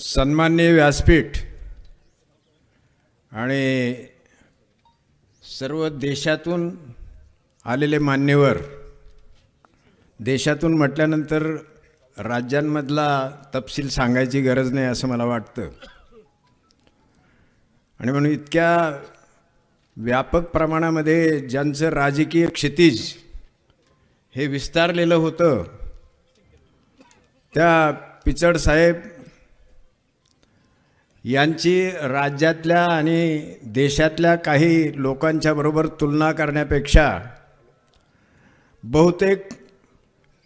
सन्मान्य व्यासपीठ आणि सर्व देशातून आलेले मान्यवर देशातून म्हटल्यानंतर राज्यांमधला तपशील सांगायची गरज नाही असं मला वाटतं. आणि म्हणून इतक्या व्यापक प्रमाणामध्ये ज्यांचं राजकीय क्षितिज हे विस्तारलेलं होतं त्या पिचड साहेब यांची राज्यातल्या आणि देशातल्या काही लोकांच्या बरोबर तुलना करण्यापेक्षा बहुतेक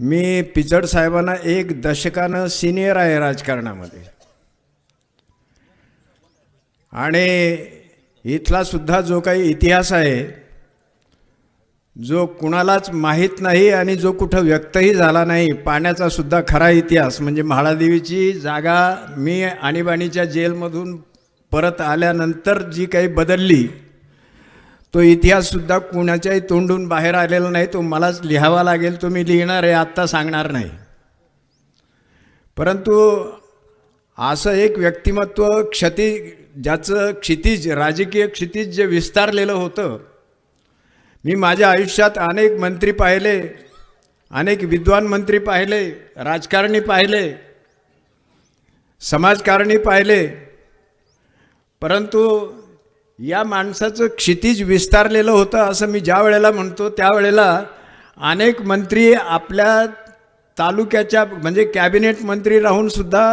मी पिचड साहेबांना एक दशकानं सिनियर आहे राजकारणामध्ये. आणि इथला सुद्धा जो काही इतिहास आहे जो कुणालाच माहीत नाही आणि जो कुठं व्यक्तही झाला नाही पाण्याचा सुद्धा खरा इतिहास म्हणजे म्हाळादेवीची जागा मी आणीबाणीच्या जेलमधून परत आल्यानंतर जी काही बदलली तो इतिहाससुद्धा कुणाच्याही तोंडून बाहेर आलेला नाही तो मलाच लिहावा लागेल तो मी लिहिणार आहे आत्ता सांगणार नाही. परंतु असं एक व्यक्तिमत्व क्षती ज्याचं क्षितिज राजकीय क्षितिज जे विस्तारलेलं होतं मी माझ्या आयुष्यात अनेक मंत्री पाहिले अनेक विद्वान मंत्री पाहिले राजकारणी पाहिले समाजकारणी पाहिले परंतु या माणसाचं क्षितिज विस्तारलेलं होतं असं मी ज्या वेळेला म्हणतो त्यावेळेला अनेक मंत्री आपल्या तालुक्याच्या म्हणजे कॅबिनेट मंत्री राहूनसुद्धा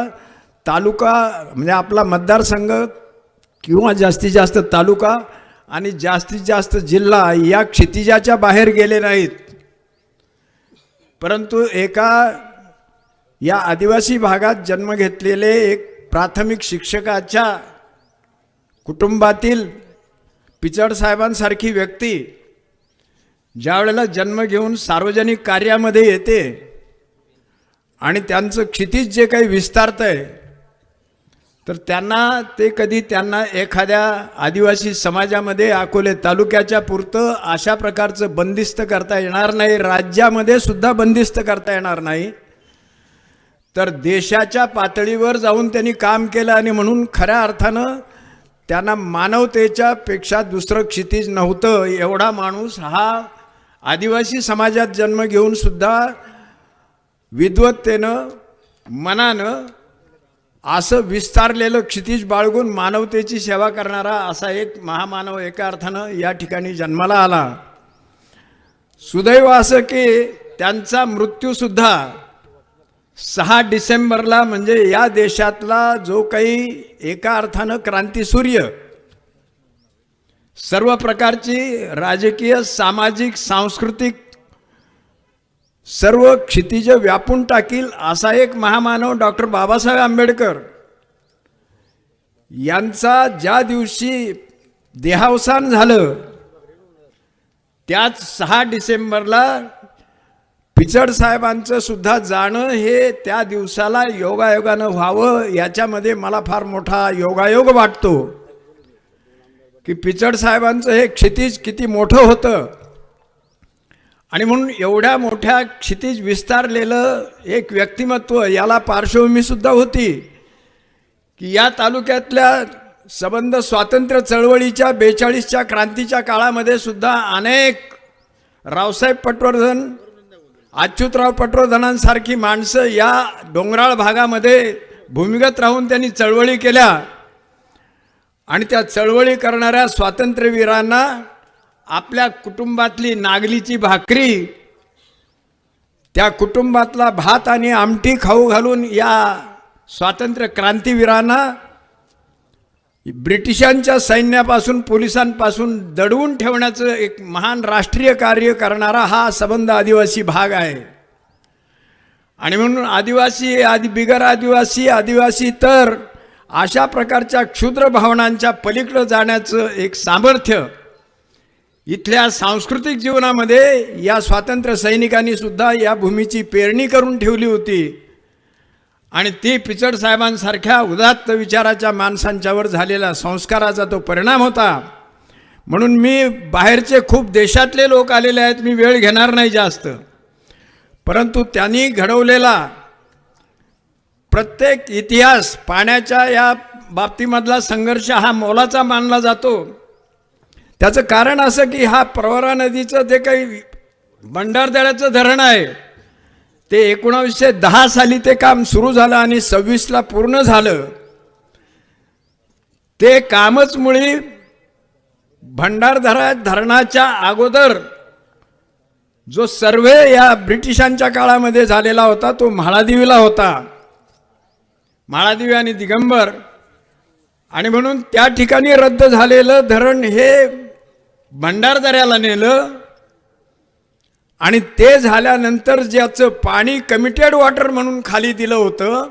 तालुका म्हणजे आपला मतदारसंघ किंवा जास्तीत जास्त तालुका आणि जास्तीत जास्त जिल्हा या क्षितिजाच्या बाहेर गेले नाहीत. परंतु एका या आदिवासी भागात जन्म घेतलेले एक प्राथमिक शिक्षकाच्या कुटुंबातील पिचडसाहेबांसारखी व्यक्ती ज्यावेळेला जन्म घेऊन सार्वजनिक कार्यामध्ये येते आणि त्यांचं क्षितिज जे काही विस्तारतं आहे तर त्यांना ते कधी त्यांना एखाद्या आदिवासी समाजामध्ये अकोले तालुक्याच्या पुरतं अशा प्रकारचं बंदिस्त करता येणार नाही राज्यामध्ये सुद्धा बंदिस्त करता येणार नाही. तर देशाच्या पातळीवर जाऊन त्यांनी काम केलं आणि म्हणून खऱ्या अर्थानं त्यांना मानवतेच्या पेक्षा दुसरं क्षितिज नव्हतं एवढा माणूस हा आदिवासी समाजात जन्म घेऊन सुद्धा विद्वत्तेनं मनानं असं विस्तारलेलं क्षितिज बाळगून मानवतेची सेवा करणारा असा एक महामानव एका अर्थानं या ठिकाणी जन्माला आला. सुदैव असं की त्यांचा मृत्यूसुद्धा सहा डिसेंबरला म्हणजे या देशातला जो काही एका अर्थानं क्रांतीसूर्य सर्व प्रकारची राजकीय सामाजिक सांस्कृतिक सर्व क्षितिज व्यापून टाकील असा एक महामानव डॉक्टर बाबासाहेब आंबेडकर. यांचा ज्या दिवशी देहावसान झालं त्याच सहा डिसेंबरला पिचड साहेबांचं सुद्धा जाणं हे त्या दिवसाला योगायोगानं व्हावं याच्यामध्ये मला फार मोठा योगायोग वाटतो. की पिचड साहेबांचं हे क्षितिज किती मोठं होतं आणि म्हणून एवढ्या मोठ्या क्षितिज विस्तारलेलं एक व्यक्तिमत्व याला पार्श्वभूमीसुद्धा होती की या तालुक्यातल्या संबंध स्वातंत्र्य चळवळीच्या बेचाळीसच्या क्रांतीच्या काळामध्ये सुद्धा अनेक रावसाहेब पटवर्धन अच्युतराव पटवर्धनांसारखी माणसं या डोंगराळ भागामध्ये भूमिगत राहून त्यांनी चळवळी केल्या. आणि त्या चळवळी करणाऱ्या स्वातंत्र्यवीरांना आपल्या कुटुंबातली नागलीची भाकरी त्या कुटुंबातला भात आणि आमटी खाऊ घालून या स्वातंत्र्य क्रांतीवीरांना ब्रिटिशांच्या सैन्यापासून पोलिसांपासून दडवून ठेवण्याचं एक महान राष्ट्रीय कार्य करणारा हा संबंध आदिवासी भाग आहे. आणि म्हणून आदिवासी आदि बिगर आदिवासी आदिवासी तर अशा प्रकारच्या क्षुद्र भावनांच्या पलीकडं जाण्याचं एक सामर्थ्य इथल्या सांस्कृतिक जीवनामध्ये या स्वातंत्र्य सैनिकांनी सुद्धा या भूमीची पेरणी करून ठेवली होती. आणि ती पिचड साहेबांसारख्या उदात्त विचाराच्या माणसांच्यावर झालेला संस्काराचा तो परिणाम होता. म्हणून मी बाहेरचे खूप देशातले लोक आलेले आहेत मी वेळ घेणार नाही जास्त. परंतु त्यांनी घडवलेला प्रत्येक इतिहास पाण्याच्या या बाबतीमधला संघर्ष हा मोलाचा मानला जातो. त्याचं कारण असं की हा प्रवरा नदीचं जे काही भंडारदऱ्याचं धरण आहे ते एकोणावीसशे दहा साली ते काम सुरू झालं आणि सव्वीसला पूर्ण झालं. ते कामच मुळी भंडारदरा धरणाच्या अगोदर जो सर्वे या ब्रिटिशांच्या काळामध्ये झालेला होता तो म्हाळादेवीला होता. म्हाळादेवी आणि दिगंबर आणि म्हणून त्या ठिकाणी रद्द झालेलं धरण हे भंडारदऱ्याला नेलं. आणि ते झाल्यानंतर ज्याचं पाणी कमिटेड वॉटर म्हणून खाली दिलं होतं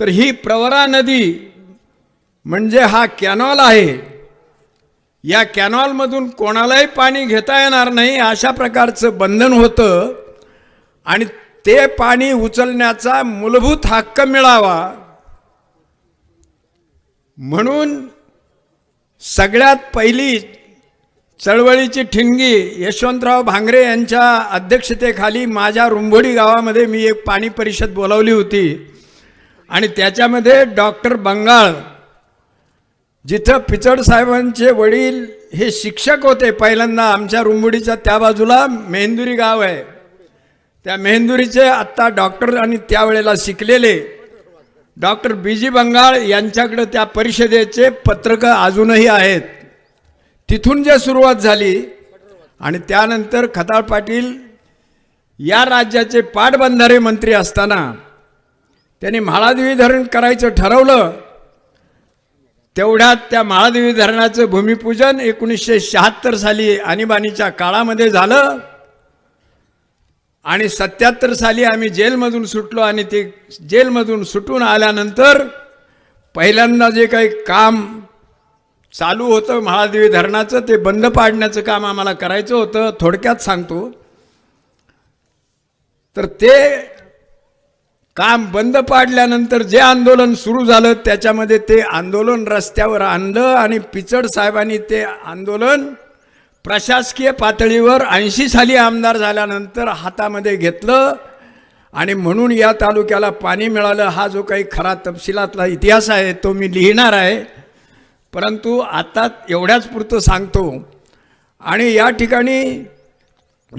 तर ही प्रवरा नदी म्हणजे हा कॅनॉल आहे. या कॅनॉलमधून कोणालाही पाणी घेता येणार नाही अशा प्रकारचं बंधन होतं. आणि ते पाणी उचलण्याचा मूलभूत हक्क मिळावा. म्हणून सगळ्यात पहिली चळवळीची ठिणगी यशवंतराव भांगरे यांच्या अध्यक्षतेखाली माझ्या रुंभोडी गावामध्ये मी एक पाणी परिषद बोलावली होती. आणि त्याच्यामध्ये डॉक्टर बंगाळ जिथं पिचड साहेबांचे वडील हे शिक्षक होते पहिल्यांदा आमच्या रुंबुडीच्या त्या बाजूला मेहंदुरी गाव आहे. त्या मेहंदुरीचे आत्ता डॉक्टर आणि त्यावेळेला शिकलेले डॉक्टर बी जी बंगाळ यांच्याकडे त्या परिषदेचे पत्रकं अजूनही आहेत. तिथून जे सुरुवात झाली आणि त्यानंतर खताळ पाटील या राज्याचे पाटबंधारे मंत्री असताना त्यांनी म्हाळादेवी धरण करायचं ठरवलं. तेवढ्यात त्या महादेवी धरणाचं भूमिपूजन एकोणीसशे शहात्तर साली आणीबाणीच्या काळामध्ये झालं. आणि सत्याहत्तर साली आम्ही जेलमधून सुटलो आणि ते जेलमधून सुटून आल्यानंतर पहिल्यांदा जे काही काम चालू होतं महादेवी धरणाचं ते बंद पाडण्याचं काम आम्हाला करायचं होतं थोडक्यात सांगतो. तर ते काम बंद पाडल्यानंतर जे आंदोलन सुरू झालं त्याच्यामध्ये ते आंदोलन रस्त्यावर आणलं आणि पिचड साहेबांनी ते आंदोलन प्रशासकीय पातळीवर ऐंशी साली आमदार झाल्यानंतर हातामध्ये घेतलं आणि म्हणून या तालुक्याला पाणी मिळालं हा जो काही खरा तपशिलातला इतिहास आहे तो मी लिहिणार आहे. परंतु आता एवढ्याच पुरतं सांगतो. आणि या ठिकाणी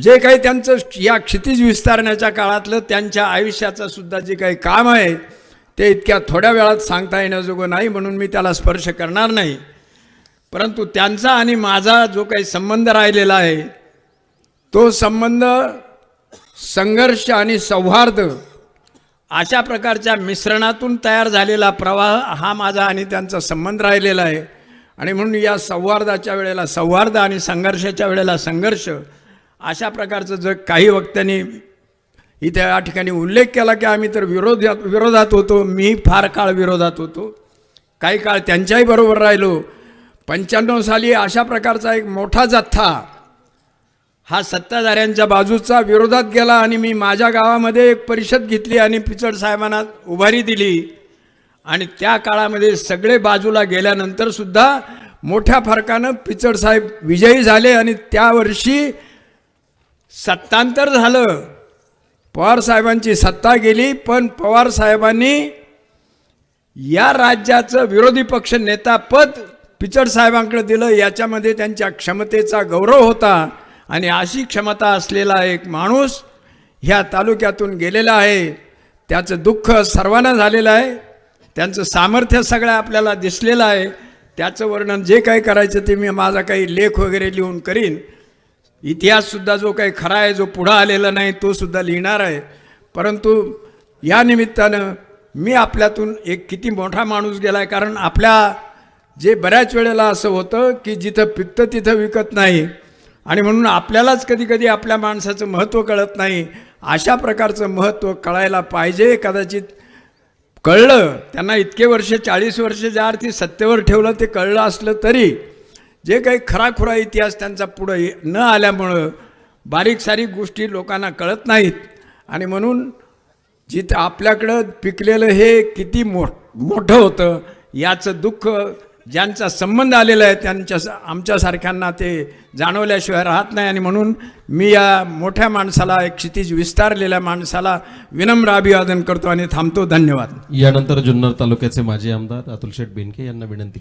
जे काही त्यांचं या क्षितिज विस्तारण्याच्या काळातलं त्यांच्या आयुष्याचं सुद्धा जे काही काम आहे ते इतक्या थोड्या वेळात सांगता येण्याजोगं नाही म्हणून मी त्याला स्पर्श करणार नाही. परंतु त्यांचा आणि माझा जो काही संबंध राहिलेला आहे तो संबंध संघर्ष आणि सौहार्द अशा प्रकारच्या मिश्रणातून तयार झालेला प्रवाह हा माझा आणि त्यांचा संबंध राहिलेला आहे. आणि म्हणून या संवार्दाच्या वेळेला सौहार्द आणि संघर्षाच्या वेळेला संघर्ष अशा प्रकारचं जर काही वक्त्यांनी इथे या ठिकाणी उल्लेख केला की आम्ही तर विरोधात विरोधात होतो मी फार काळ विरोधात होतो. काही काळ त्यांच्याही बरोबर राहिलो पंच्याण्णव साली अशा प्रकारचा एक मोठा जथ्था हा सत्ताधाऱ्यांच्या बाजूचा विरोधात गेला आणि मी माझ्या गावामध्ये एक परिषद घेतली आणि पिचड साहेबांना उभारी दिली. आणि त्या काळामध्ये सगळे बाजूला गेल्यानंतर सुद्धा मोठ्या फरकानं पिचड साहेब विजयी झाले आणि त्या वर्षी सत्तांतर झालं. पवार साहेबांची सत्ता गेली पण पवार साहेबांनी या राज्याचं विरोधी पक्ष नेता पद पिचड साहेबांकडे दिलं याच्यामध्ये त्यांच्या क्षमतेचा गौरव होता. आणि अशी क्षमता असलेला एक माणूस ह्या तालुक्यातून गेलेला आहे. त्याचं दुःख सर्वांना झालेलं आहे. त्यांचं सामर्थ्य सगळं आपल्याला दिसलेलं आहे. त्याचं वर्णन जे काही करायचं ते मी माझा काही लेख वगैरे लिहून करीन. इतिहाससुद्धा जो काही खरा आहे जो पुढं आलेला नाही तोसुद्धा लिहिणार आहे. परंतु या निमित्तानं मी आपल्यातून एक किती मोठा माणूस गेला आहे कारण आपल्या जे बऱ्याच वेळेला असं होतं की जिथं पिकतं तिथं विकत नाही. आणि म्हणून आपल्यालाच कधी कधी आपल्या माणसाचं महत्त्व कळत नाही. अशा प्रकारचं महत्त्व कळायला पाहिजे कदाचित कळलं. त्यांना इतके वर्ष चाळीस वर्ष ज्या अर्थी सत्तेवर ठेवलं ते कळलं असलं तरी जे काही खराखुरा इतिहास त्यांचा पुढं न आल्यामुळं बारीक सारीक गोष्टी लोकांना कळत नाहीत. आणि म्हणून जिथं आपल्याकडं पिकलेलं हे किती मो मोठं होतं याचं दुःख ज्यांचा संबंध आलेला आहे त्यांच्या आमच्यासारख्यांना ते जाणवल्याशिवाय राहत नाही. आणि म्हणून मी या मोठ्या माणसाला एक क्षितिज विस्तारलेल्या माणसाला विनम्र अभिवादन करतो आणि थांबतो. धन्यवाद. यानंतर जुन्नर तालुक्याचे माजी आमदार अतुल शेठ बेनके यांना विनंती.